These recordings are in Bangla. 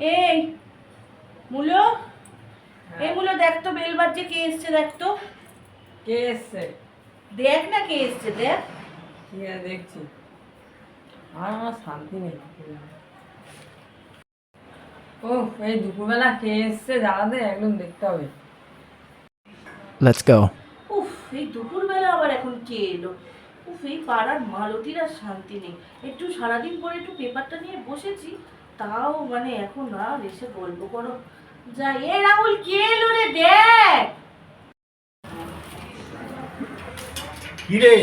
এই মুলো? এই মুলো দেখ তো বেল বাজছে কে এসছে দেখ তো? কে এসছে? দেখ না কে এসছে দেখ। দেখছি? আর আমার শান্তি নেই। ও এই দুপুরবেলা কে এসছে জ্বালাতে একদম দেখতে হবে। Let's go. উফ এই দুপুরবেলা আবার এখন কে এলো? উফ এই পাড়ার মালতির আর শান্তি নেই। একটু সারাদিন পরে একটু পেপারটা নিয়ে বসেছি। তাও মানে এখন আর এসে গল্প করো। যা এ রাহুল কে এলো রে? দেখ! কিরে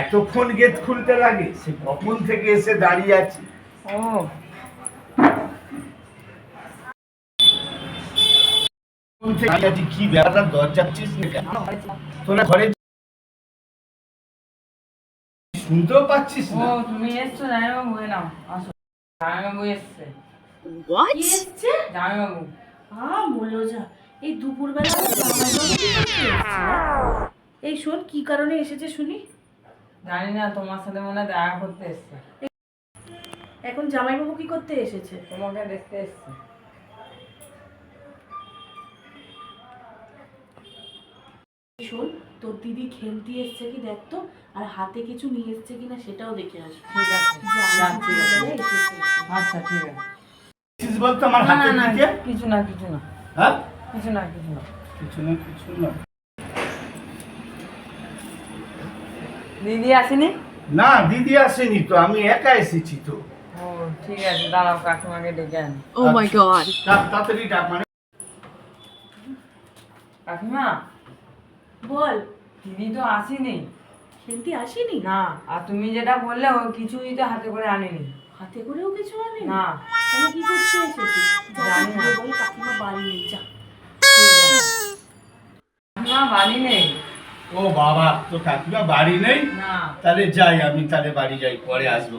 এতক্ষণ গেট খুলতে লাগে সে কখন থেকে এসে দাঁড়িয়ে আছি? ও। কি ব্যাপারটা? তোরা ঘরে শুনতেও পাচ্ছিস ও না তুমি এসছো জামাইবাবু এ নাও আসো। জামাইবাবু এসছে কি এসছে জামাইবাবু আ বলো যা এই দুপুরবেলা জামাইবাবু কি করতে এসছে, হ্যাঁ? এই শোন কি কারণে এসেছে শুনি জানি না তোমার সাথে মনে হয় দেখা করতে এসছে এখন জামাইবাবু কি করতে এসেছে তোমাকে দেখতে এসছে শোন তোর দিদি খেলতে এসছে কি দেখ তো আর হাতে কিছু নিয়ে এসছে কিনা সেটাও দেখে আসবি ঠিক আছে যাচ্ছি দুপুরবেলা এসেছে। আচ্ছা ঠিক আছে। চিস বলতো আমার দিকে। কিছু না কিছু না। হ্যাঁ? কিছু না কিছু না। কিছু না কিছু না। দিদি আসেনি? না দিদি আসেনি তো আমি একা এসেছি তো। ও ঠিক আছে দাঁড়াও কাকিমাকে ডেকে আনি। তাড়াতাড়ি ডাক মানে কাকিমা বল। দিদি তো আসেনি। খেলতে আসেনি? না আর তুমি যেটা বললে ও কিছুই তো হাতে করে আনেনি। হাতে করেও কিছু আনেনি না। তাহলে কি করতে এসেছিস জানি না। বল কাকিমা বাড়ি নেই যা। আছে কাকিমা বাড়ি নেই? ও বাবা তো কাকিমা বাড়ি নেই? না। তাহলে যাই আমি তাহলে বাড়ি যাই পরে আসব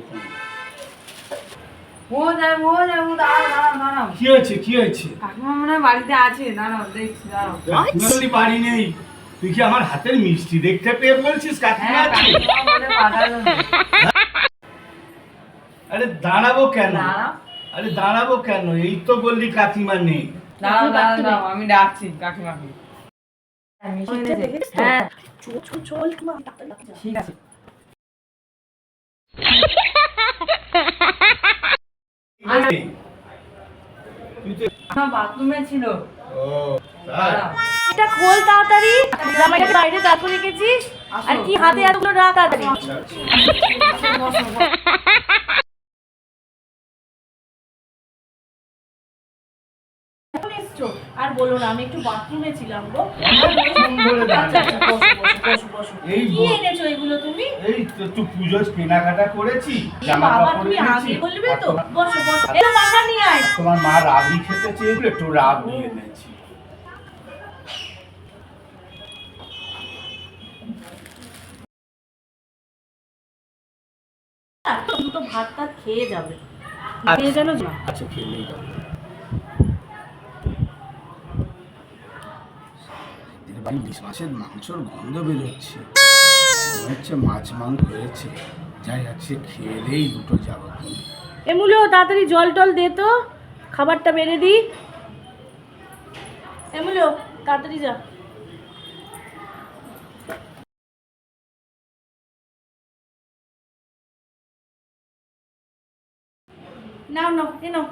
ও যাই ও যাই ও দাঁড়াও দাঁড়াও দাঁড়াও। কি হয়েছে কি হয়েছে? কাকিমা মনে বাড়িতে আছে। দাঁড়াও দেখছি দাঁড়াও। কাকিমা বাড়ি নেই। তুই কি আমার হাতের মিষ্টি দেখতে পেয়ে বলছিস কাকিমা হ্যাঁ আছে কাকিমা বলে পাঠালো আরে দাঁড়াবো কেন? আরে দাঁড়াবো কেন? এই তো বললি কাকিমা নেই। দাঁড়াও দাঁড়াও দাঁড়াও আমি ডাকছি কাকিমাকে হ্যাঁ। চল। ঠিক আছে। বাথরুমে ছিল। এটা খোল তাড়াতাড়ি। জামাইটা বাইরে রেখেছিস? আর কি হাতে এতগুলো রাখ তাড়াতাড়ি আর বলো না আমি একটু বাথরুমে ছিলাম গো। ফোন করে দাঁড়া। বসো বসো বসো বসো এই কি এনেছো এগুলো তুমি? এই তো একটু পুজোর কেনাকাটা করেছি জামা কাপড় তুমি আগে বলবে তো? বসো বসো। এলো মাথা নিয়ে আয়। তোমার মা রাবড়ি খেতে চেয়েছিল একটু রাবড়ি এনেছি। দুটো ভাত টাত খেয়ে যাবে। খেয়ে যেন আচ্ছা খেলেই যাবে বাড়ি ইলিশ মাছের মাংসর গন্ধ বেরোচ্ছে। হচ্ছে মাছ মাংস হয়েছে। যাই আছে খেয়ে দেই দুটো যাব এমুলো তাড়াতাড়ি জল টল দে তো। খাবারটা বেড়ে দি। এমুলো তাড়াতাড়ি যা। নাও নাও এ নাও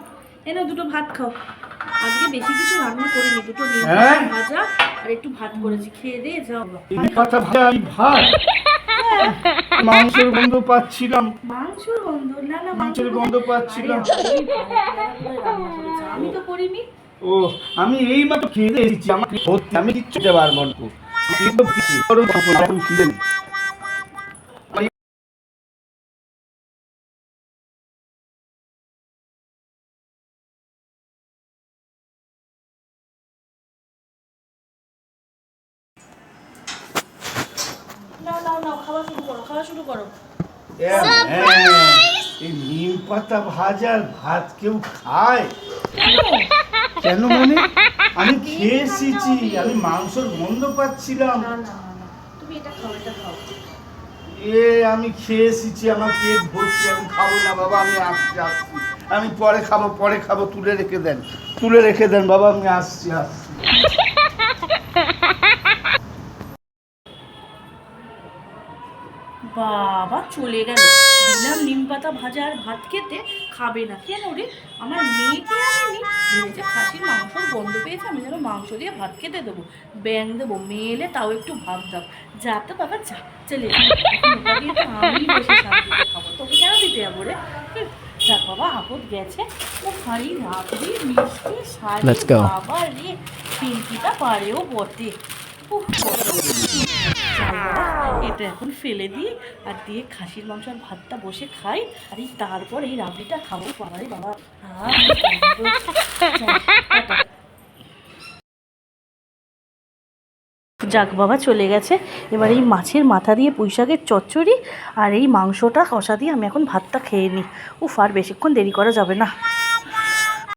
এ নাও দুটো ভাত খাও। আজকে বেশি কিছু রান্না করিনি দুটো নিম হ্যাঁ? ভাজা আর একটু ভাত করেছি খেয়ে দিয়ে যাও এই কথা ভাই ভাত মাংসের গন্ধ পাচ্ছিলাম মাংসের গন্ধ না না মাংসের গন্ধ পাচ্ছিলাম আমি তো করিনি ও আমি এই মাত্র খেয়ে দিয়েছি আমাকে আমি কিচ্ছু দেবার পারব না আমি তো কিছু করব খিদে নেই নাও নাও নাও খাওয়া শুরু করো খাওয়া শুরু করো। এই নিম পাতা ভাজার ভাত কেউ খায়? কেন? মানে? আমি খেয়ে এসেছি আমি মাংসর গন্ধ পাচ্ছিলাম। না না না না তুমি এটা খাও এটা খাও। এ আমি খেয়ে এসেছি আমার পেট ভরছে আমি খাব না বাবা আমি আসছি আসছি। আমি পরে খাব পরে খাব তুলে রেখে দেন তুলে রেখে দেন বাবা আমি আসছি আসছি। চলে গেল। দিলাম নিম পাতা ভাজা আর ভাত খেতে খাবে না। কেন রে? আমার মেয়েকে আমি ভেবেছে খাসির মাংসর গন্ধ পেয়েছে আমি যেন মাংস দিয়ে ভাত খেতে দেবো। ব্যাং দেবো। মেয়ে এলে তাও একটু ভাত দাও। যা তো বাবা যা। চলে যা। আমি শান্তিতে খাব। তোকে কেন দিতে যাব রে? যাক বাবা আপদ গেছে। ও খালি রাত্রি মিষ্টি শাড়ি. বাবা রে। পিঙ্কিটা পারেও বটে। এটা এখন ফেলে দিই আর দিয়ে খাসির মাংস আর ভাতটা বসে খাই আর এই তারপর এই রাবড়িটা খাব। বাবারে বাবা। যাক বাবা, চলে গেছে। এবার এই মাছের মাথা দিয়ে পুঁইশাকের চচ্চড়ি আর এই মাংসটা কষা দিয়ে আমি এখন ভাতটা খেয়ে নিই। উফ, আর বেশিক্ষণ দেরি করা যাবে না।